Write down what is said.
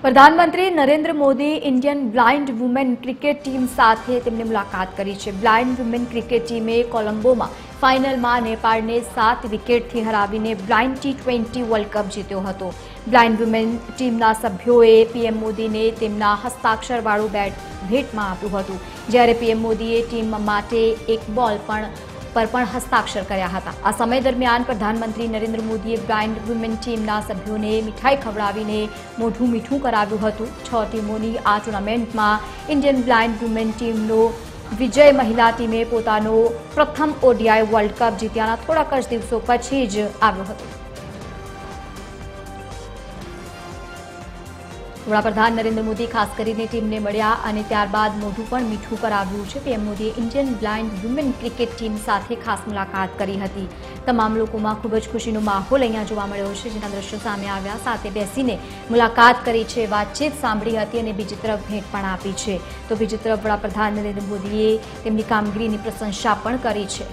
પ્રધાનમંત્રી Narendra Modi Indian blind women cricket team સાથે તેમની મુલાકાત કરી છે. બ્લાઇન્ડ વુમેન ક્રિકેટ ટીમે કોલંબોમાં ફાઇનલમાં નેપાળને સાત વિકેટથી હરાવીને blind T twenty world cup જીત્યો હતો. બ્લાઇન્ડ વુમેન ટીમના સભ્યોએ પીએમ મોદીને તેમના હસ્તાક્ષરવાળું બેટ ભેટમાં આપ્યું હતું. જ્યારે પીએમ મોદીએ ટીમ માટે એક બોલ પણ પર પણ હસ્તાક્ષર કર્યા હતા. આ સમય દરમિયાન પ્રધાનમંત્રી નરેન્દ્ર મોદીએ બ્લાઇન્ડ વુમેન ટીમના સભ્યોને મીઠાઈ ખવડાવીને મોઢું મીઠું કરાવ્યું હતું. છ ટીમોની આ ટુર્નામેન્ટમાં ઇન્ડિયન બ્લાઇન્ડ વુમેન ટીમનો વિજય મહિલા ટીમે પોતાનો પ્રથમ ઓડીઆઈ વર્લ્ડ કપ જીત્યાના થોડાક જ દિવસો પછી જ આવ્યો હતો. વડાપ્રધાન નરેન્દ્ર મોદી ખાસ કરીને ટીમને મળ્યા અને ત્યારબાદ મોઢું પણ મીઠું કરાવ્યું છે. પીએમ મોદીએ Indian blind women cricket team સાથે ખાસ મુલાકાત કરી હતી. તમામ લોકોમાં ખૂબ જ ખુશીનો માહોલ અહીંયા જોવા મળ્યો છે, જેના દ્રશ્યો સામે આવ્યા. સાથે બેસીને મુલાકાત કરી છે, વાતચીત સાંભળી હતી અને બીજી તરફ ભેટ પણ આપી છે. તો બીજી તરફ વડાપ્રધાન નરેન્દ્ર મોદીએ તેમની કામગીરીની પ્રશંસા પણ કરી છે.